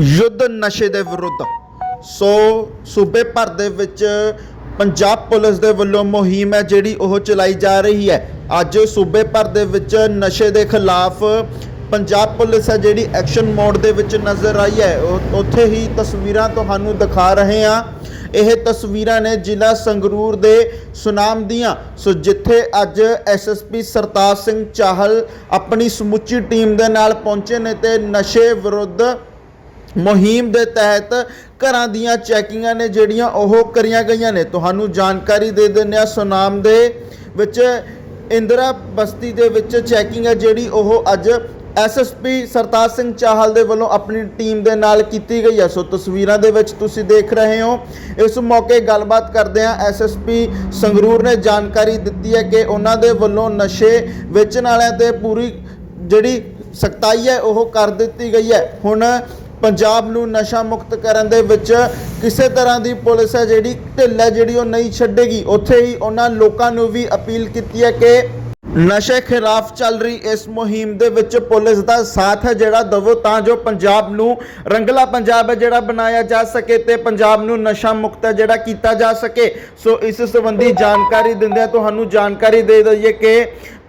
ਯੁੱਧ ਨਸ਼ੇ ਦੇ ਵਿਰੁੱਧ। ਸੋ ਸੂਬੇ ਭਰ ਦੇ ਵਿੱਚ ਪੰਜਾਬ ਪੁਲਿਸ ਦੇ ਵੱਲੋਂ ਮੁਹਿੰਮ ਹੈ ਜਿਹੜੀ ਉਹ ਚਲਾਈ ਜਾ ਰਹੀ ਹੈ। ਅੱਜ ਸੂਬੇ ਭਰ ਦੇ ਵਿੱਚ ਨਸ਼ੇ ਦੇ ਖਿਲਾਫ ਪੰਜਾਬ ਪੁਲਿਸ ਹੈ ਜਿਹੜੀ ਐਕਸ਼ਨ ਮੋਡ ਦੇ ਵਿੱਚ ਨਜ਼ਰ ਆਈ ਹੈ। ਉਹ- ਉੱਥੇ ਹੀ ਤਸਵੀਰਾਂ ਤੁਹਾਨੂੰ ਦਿਖਾ ਰਹੇ ਹਾਂ। ਇਹ ਤਸਵੀਰਾਂ ਨੇ ਜ਼ਿਲ੍ਹਾ ਸੰਗਰੂਰ ਦੇ ਸੁਨਾਮ ਦੀਆਂ। ਸੋ ਜਿੱਥੇ ਅੱਜ ਐਸਐਸਪੀ ਸਰਤਾਜ ਸਿੰਘ ਚਾਹਲ ਆਪਣੀ ਸਮੁੱਚੀ ਟੀਮ ਦੇ ਨਾਲ ਪਹੁੰਚੇ ਨੇ ਤੇ ਨਸ਼ੇ ਵਿਰੁੱਧ ਮੁਹਿੰਮ ਦੇ ਤਹਿਤ ਘਰਾਂ ਦੀਆਂ ਚੈਕਿੰਗਾਂ ਨੇ ਜਿਹੜੀਆਂ ਉਹ ਕਰੀਆਂ ਗਈਆਂ ਨੇ। ਤੁਹਾਨੂੰ ਜਾਣਕਾਰੀ ਦੇ ਦਿੰਦੇ ਹਾਂ ਸੁਨਾਮ ਦੇ ਵਿੱਚ। ਇੰਦਰਾ ਬਸਤੀ ਦੇ ਵਿੱਚ ਚੈਕਿੰਗ ਹੈ ਜਿਹੜੀ ਉਹ ਅੱਜ ਐਸਐਸਪੀ ਸਰਤਾਜ ਸਿੰਘ ਚਾਹਲ ਦੇ ਵੱਲੋਂ ਆਪਣੀ ਟੀਮ ਦੇ ਨਾਲ ਕੀਤੀ ਗਈ ਹੈ। ਸੋ ਤਸਵੀਰਾਂ ਦੇ ਵਿੱਚ ਤੁਸੀਂ ਦੇਖ ਰਹੇ ਹੋ। ਇਸ ਮੌਕੇ ਗੱਲਬਾਤ ਕਰਦੇ ਹਾਂ ਐਸਐਸਪੀ ਸੰਗਰੂਰ ਨੇ ਜਾਣਕਾਰੀ ਦਿੱਤੀ ਹੈ ਕਿ ਉਹਨਾਂ ਦੇ ਵੱਲੋਂ ਨਸ਼ੇ ਵੇਚਣ ਵਾਲਿਆਂ ਤੇ ਪੂਰੀ ਜਿਹੜੀ ਸਖਤਾਈ ਹੈ ਉਹ ਕਰ ਦਿੱਤੀ ਗਈ ਹੈ। ਹੁਣ ਪੰਜਾਬ ਨੂੰ ਨਸ਼ਾ ਮੁਕਤ ਕਰਨ ਦੇ ਵਿੱਚ ਕਿਸੇ ਤਰ੍ਹਾਂ ਦੀ ਪੁਲਿਸ ਹੈ ਜਿਹੜੀ ਢਿੱਲ ਹੈ, ਜਿਹੜੀ ਉਹ ਨਹੀਂ ਛੱਡੇਗੀ। ਉੱਥੇ ਹੀ ਉਹਨਾਂ ਲੋਕਾਂ ਨੂੰ ਵੀ ਅਪੀਲ ਕੀਤੀ ਹੈ ਕਿ ਨਸ਼ੇ ਖਿਲਾਫ ਚੱਲ ਰਹੀ ਇਸ ਮੁਹਿੰਮ ਦੇ ਵਿੱਚ ਪੁਲਿਸ ਦਾ ਸਾਥ ਹੈ ਜਿਹੜਾ ਦਵੋ, ਤਾਂ ਜੋ ਪੰਜਾਬ ਨੂੰ ਰੰਗਲਾ ਪੰਜਾਬ ਹੈ ਜਿਹੜਾ ਬਣਾਇਆ ਜਾ ਸਕੇ ਤੇ ਪੰਜਾਬ ਨੂੰ ਨਸ਼ਾ ਮੁਕਤ ਹੈ ਜਿਹੜਾ ਕੀਤਾ ਜਾ ਸਕੇ। ਸੋ ਇਸ ਸੰਬੰਧੀ ਜਾਣਕਾਰੀ ਦਿੰਦਿਆਂ ਤੁਹਾਨੂੰ ਜਾਣਕਾਰੀ ਦੇ ਦਈਏ ਕਿ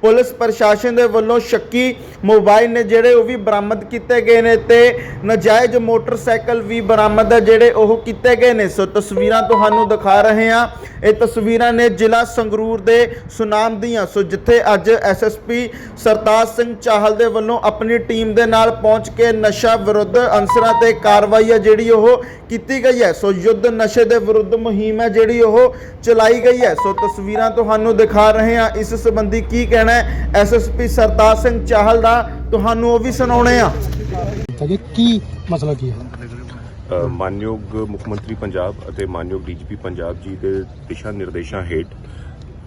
ਪੁਲਿਸ ਪ੍ਰਸ਼ਾਸਨ ਦੇ ਵੱਲੋਂ ਸ਼ੱਕੀ ਮੋਬਾਈਲ ਨੇ ਜਿਹੜੇ ਉਹ ਵੀ ਬਰਾਮਦ ਕੀਤੇ ਗਏ ਨੇ ਤੇ ਨਜਾਇਜ਼ ਮੋਟਰਸਾਈਕਲ ਵੀ ਬਰਾਮਦ ਹੈ ਜਿਹੜੇ ਉਹ ਕੀਤੇ ਗਏ ਨੇ। ਸੋ ਤਸਵੀਰਾਂ ਤੁਹਾਨੂੰ ਦਿਖਾ ਰਹੇ ਹਾਂ। ਇਹ ਤਸਵੀਰਾਂ ਨੇ ਜ਼ਿਲ੍ਹਾ ਸੰਗਰੂਰ ਦੇ ਸੁਨਾਮ ਦੀਆਂ। ਸੋ ਜਿੱਥੇ ਅੱਜ ਐਸਐਸਪੀ ਸਰਤਾਜ ਸਿੰਘ ਚਾਹਲ ਦੇ ਵੱਲੋਂ ਆਪਣੀ ਟੀਮ ਦੇ ਨਾਲ ਪਹੁੰਚ ਕੇ ਨਸ਼ਾ ਵਿਰੁੱਧ ਅਨਸਰਾਂ ਤੇ ਕਾਰਵਾਈ ਹੈ ਜਿਹੜੀ ਉਹ ਕੀਤੀ ਗਈ ਹੈ। ਸੋ ਯੁੱਧ ਨਸ਼ੇ ਦੇ ਵਿਰੁੱਧ ਮੁਹਿੰਮ ਹੈ ਜਿਹੜੀ ਉਹ ਚਲਾਈ ਗਈ ਹੈ। ਸੋ ਤਸਵੀਰਾਂ ਤੁਹਾਨੂੰ ਦਿਖਾ ਰਹੇ ਹਾਂ। ਇਸ ਸੰਬੰਧੀ ਕੀ ਕਹਿਣਾ ਹੈ। ਐਸਐਸਪੀ ਸਰਤਾਜ ਸਿੰਘ ਚਾਹਲ ਦਾ ਤੁਹਾਨੂੰ ਉਹ ਵੀ ਸੁਣਾਉਣੇ ਆ। ਤਾਂ ਕਿ ਕੀ ਮਸਲਾ ਕੀ ਹੈ? ਮਾਨਯੋਗ ਮੁੱਖ ਮੰਤਰੀ ਪੰਜਾਬ ਅਤੇ ਮਾਨਯੋਗ ਡੀਜੀਪੀ ਪੰਜਾਬ ਜੀ ਦੇ ਦਿਸ਼ਾ ਨਿਰਦੇਸ਼ਾਂ ਹੇਠ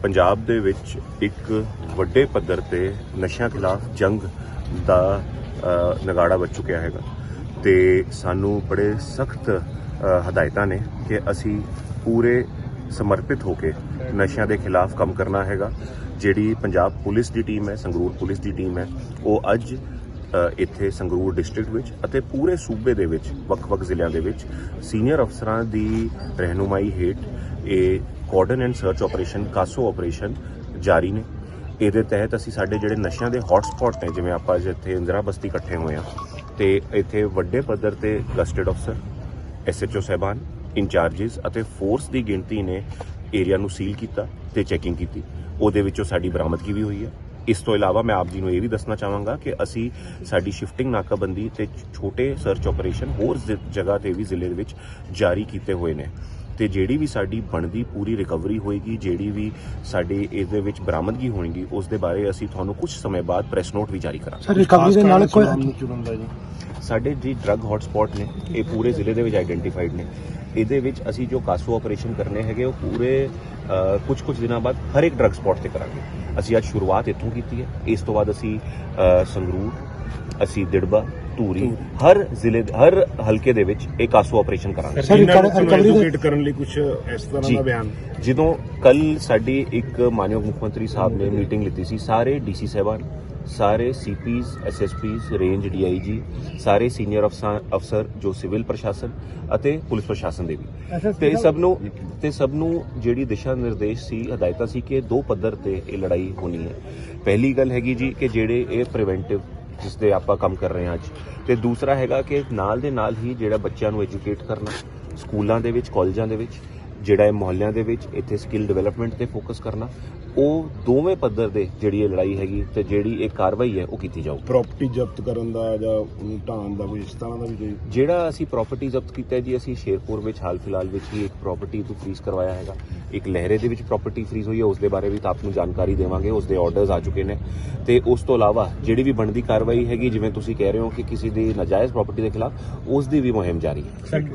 ਪੰਜਾਬ ਦੇ ਵਿੱਚ ਇੱਕ ਵੱਡੇ ਪੱਧਰ ਤੇ ਨਸ਼ਿਆਂ ਖਿਲਾਫ ਜੰਗ ਦਾ ਨਗਾੜਾ ਵੱਜ ਚੁੱਕਿਆ ਹੈਗਾ। ਤੇ ਸਾਨੂੰ ਬੜੇ ਸਖਤ ਹਦਾਇਤਾਂ ਨੇ ਕਿ ਅਸੀਂ ਪੂਰੇ ਸਮਰਪਿਤ ਹੋ ਕੇ ਨਸ਼ਿਆਂ ਦੇ ਖਿਲਾਫ ਕੰਮ ਕਰਨਾ ਹੈਗਾ। ਜਿਹੜੀ ਪੰਜਾਬ ਪੁਲਿਸ ਦੀ ਟੀਮ ਹੈ, ਸੰਗਰੂਰ ਪੁਲਿਸ ਦੀ ਟੀਮ ਹੈ, ਉਹ ਅੱਜ ਇੱਥੇ ਸੰਗਰੂਰ ਡਿਸਟ੍ਰਿਕਟ ਵਿੱਚ ਅਤੇ ਪੂਰੇ ਸੂਬੇ ਦੇ ਵਿੱਚ, ਵੱਖ-ਵੱਖ ਜ਼ਿਲ੍ਹਿਆਂ ਦੇ ਵਿੱਚ ਸੀਨੀਅਰ ਅਫਸਰਾਂ ਦੀ ਰਹਿਨੁਮਾਈ ਹੇਠ ਇਹ cordon and search operation CASO operation ਜਾਰੀ ਨੇ। ਇਹਦੇ ਤਹਿਤ ਅਸੀਂ ਸਾਡੇ ਜਿਹੜੇ ਨਸ਼ਿਆਂ ਦੇ ਹੌਟ ਸਪੌਟ ਨੇ, ਜਿਵੇਂ ਆਪਾਂ ਜਿੱਥੇ ਇੰਦਰਾ ਬਸਤੀ ਇਕੱਠੇ ਹੋਏ ਆ ਤੇ ਇੱਥੇ ਵੱਡੇ ਪੱਧਰ ਤੇ ਗਸਟਡ ਅਫਸਰ ਐਸਐਚਓ ਸਹਿਬਾਨ ਇੰਚਾਰजेस ਅਤੇ ਫੋਰਸ ਦੀ ਗਿਣਤੀ ਨੇ ਏਰੀਆ ਨੂੰ ਸੀਲ ਕੀਤਾ ਤੇ ਚੈਕਿੰਗ ਕੀਤੀ। ਉਹਦੇ ਵਿੱਚੋਂ ਸਾਡੀ ਬਰਾਮਦਗੀ ਵੀ ਹੋਈ ਹੈ। ਇਸ ਤੋਂ ਇਲਾਵਾ ਮੈਂ ਆਪ ਜੀ ਨੂੰ ਇਹ ਵੀ ਦੱਸਣਾ ਚਾਹਾਂਗਾ ਕਿ ਅਸੀਂ ਸਾਡੀ ਸ਼ਿਫਟਿੰਗ ਨਾਕਾਬੰਦੀ ਤੇ ਛੋਟੇ ਸਰਚ ਆਪਰੇਸ਼ਨ ਹੋਰ ਜਗ੍ਹਾ ਤੇ ਵੀ ਜ਼ਿਲ੍ਹੇ ਦੇ ਵਿੱਚ ਜਾਰੀ ਕੀਤੇ ਹੋਏ ਨੇ। ਤੇ ਜਿਹੜੀ ਵੀ ਸਾਡੀ ਬਣਦੀ ਪੂਰੀ ਰਿਕਵਰੀ ਹੋਏਗੀ ਜਿਹੜੀ ਵੀ ਸਾਡੀ ਇਹਦੇ ਵਿੱਚ ਬਰਾਮਦਗੀ ਹੋਣਗੀ ਉਸ ਦੇ ਬਾਰੇ ਅਸੀਂ ਤੁਹਾਨੂੰ ਕੁਝ ਸਮੇਂ ਬਾਅਦ ਪ੍ਰੈਸ ਨੋਟ ਵੀ ਜਾਰੀ ਕਰਾਂਗੇ। ਸਰ ਰਿਕਵਰੀ ਦੇ ਨਾਲ ਕੋਈ ਸਾਡੇ ਜੀ ਡਰੱਗ ਹੌਟਸਪੌਟ ਨੇ ਇਹ ਪੂਰੇ ਜ਼ਿਲ੍ਹੇ ਦੇ ਵਿੱਚ ਆਈਡੈਂਟੀਫਾਈਡ ਨੇ। ਇਹਦੇ ਵਿੱਚ ਅਸੀਂ ਜੋ ਕਾਸੋ ਆਪਰੇਸ਼ਨ ਕਰਨੇ ਹੈਗੇ ਉਹ ਪੂਰੇ ਕੁਝ ਕੁਝ ਦਿਨਾਂ ਬਾਅਦ ਹਰ ਇੱਕ ਡਰੱਗ ਸਪੌਟ ਤੇ ਕਰਾਂਗੇ। ਅਸੀਂ ਅੱਜ ਸ਼ੁਰੂਆਤ ਇੱਥੋਂ ਕੀਤੀ ਹੈ। ਇਸ ਤੋਂ ਬਾਅਦ ਅਸੀਂ ਸੰਗਰੂਰ ਅਸੀਂ ਦਿੜਬਾ ਧੂਰੀ ਹਰ ਜ਼ਿਲ੍ਹੇ ਹਰ ਹਲਕੇ ਦੇ ਵਿੱਚ ਇਹ ਕਾਸੋ ਆਪਰੇਸ਼ਨ ਕਰਾਂਗੇ। ਸਰ ਰਿਕਵਰੀ ਕਰਨ ਲਈ ਕੁਝ ਇਸ ਤਰ੍ਹਾਂ ਦਾ ਬਿਆਨ? ਜਦੋਂ ਕੱਲ ਸਾਡੀ ਇੱਕ ਮਾਨਯੋਗ ਮੁੱਖ ਮੰਤਰੀ ਸਾਹਿਬ ਨੇ ਮੀਟਿੰਗ ਲਿੱਤੀ ਸੀ ਸਾਰੇ ਡੀਸੀ ਸਾਹਿਬਾਨ ਸਾਰੇ ਸੀਪੀਜ਼ ਐਸਐਸਪੀਜ਼ ਰੇਂਜ ਡੀਆਈਜੀ ਸਾਰੇ ਸੀਨੀਅਰ ਅਫਸਰ ਅਫਸਰ ਜੋ ਸਿਵਲ ਪ੍ਰਸ਼ਾਸਨ ਅਤੇ ਪੁਲਿਸ ਪ੍ਰਸ਼ਾਸਨ ਦੇ ਵੀ। ਤੇ ਸਭ ਨੂੰ ਤੇ ਸਭ ਨੂੰ ਜਿਹੜੀ ਦਿਸ਼ਾ ਨਿਰਦੇਸ਼ ਸੀ ਹਦਾਇਤਾਂ ਸੀ ਕਿ ਦੋ ਪੱਧਰ ਤੇ ਇਹ ਲੜਾਈ ਹੋਣੀ ਹੈ। ਪਹਿਲੀ ਗੱਲ ਹੈਗੀ ਜੀ ਕਿ ਜਿਹੜੇ ਇਹ ਪ੍ਰੀਵੈਂਟਿਵ ਜਿਸ ਦੇ ਆਪਾਂ ਕੰਮ ਕਰ ਰਹੇ ਹਾਂ ਅੱਜ ਤੇ ਦੂਸਰਾ ਹੈਗਾ ਕਿ ਨਾਲ ਦੇ ਨਾਲ ਹੀ ਜਿਹੜਾ ਬੱਚਿਆਂ ਨੂੰ ਐਜੂਕੇਟ ਕਰਨਾ ਸਕੂਲਾਂ ਦੇ ਵਿੱਚ ਕਾਲਜਾਂ ਦੇ ਵਿੱਚ ਜਿਹੜਾ ਇਹ ਮੁਹੱਲਿਆਂ ਦੇ ਵਿੱਚ ਇੱਥੇ ਸਕਿੱਲ ਡਿਵੈਲਪਮੈਂਟ ਤੇ ਫੋਕਸ ਕਰਨਾ ਉਹ ਦੋਵੇਂ ਪੱਧਰ ਦੇ ਜਿਹੜੀ ਇਹ ਲੜਾਈ ਹੈਗੀ ਤੇ ਜਿਹੜੀ ਇਹ ਕਾਰਵਾਈ ਹੈ ਉਹ ਕੀਤੀ ਜਾਊ ਪ੍ਰਾਪਰਟੀ ਜ਼ਬਤ ਕਰਨ ਦਾ ਜਾਂ ਉਹਨੂੰ ਢਾਣ ਦਾ ਕੋਈ ਇਸ ਤਰ੍ਹਾਂ ਦਾ ਵੀ ਕੋਈ ਜਿਹੜਾ ਅਸੀਂ ਪ੍ਰਾਪਰਟੀ ਜ਼ਬਤ ਕੀਤਾ ਹੈ ਜੀ ਅਸੀਂ ਸ਼ੇਰਪੁਰ ਵਿੱਚ ਹਾਲ ਫਿਲਹਾਲ ਵਿੱਚ ਹੀ ਇੱਕ ਪ੍ਰਾਪਰਟੀ ਤੋਂ ਫ੍ਰੀਜ਼ ਕਰਵਾਇਆ ਹੈਗਾ। ਇੱਕ ਲਹਿਰੇ ਦੇ ਵਿੱਚ ਪ੍ਰਾਪਰਟੀ ਫ੍ਰੀਜ਼ ਹੋਈ ਹੈ ਉਸ ਦੇ ਬਾਰੇ ਵੀ ਤਾਂ ਆਪ ਨੂੰ ਜਾਣਕਾਰੀ ਦੇਵਾਂਗੇ ਉਸ ਦੇ ਆਰਡਰਸ ਆ ਚੁੱਕੇ ਨੇ। ਤੇ ਉਸ ਤੋਂ ਇਲਾਵਾ ਜਿਹੜੀ ਵੀ ਬਣਦੀ ਕਾਰਵਾਈ ਹੈਗੀ ਜਿਵੇਂ ਤੁਸੀਂ ਕਹਿ ਰਹੇ ਹੋ ਕਿ ਕਿਸੇ ਦੀ ਨਾਜਾਇਜ਼ ਪ੍ਰਾਪਰਟੀ ਦੇ ਖਿਲਾਫ ਉਸ ਦੀ ਵੀ ਮੁਹਿੰਮ ਜਾਰੀ ਹੈ। ਸਰ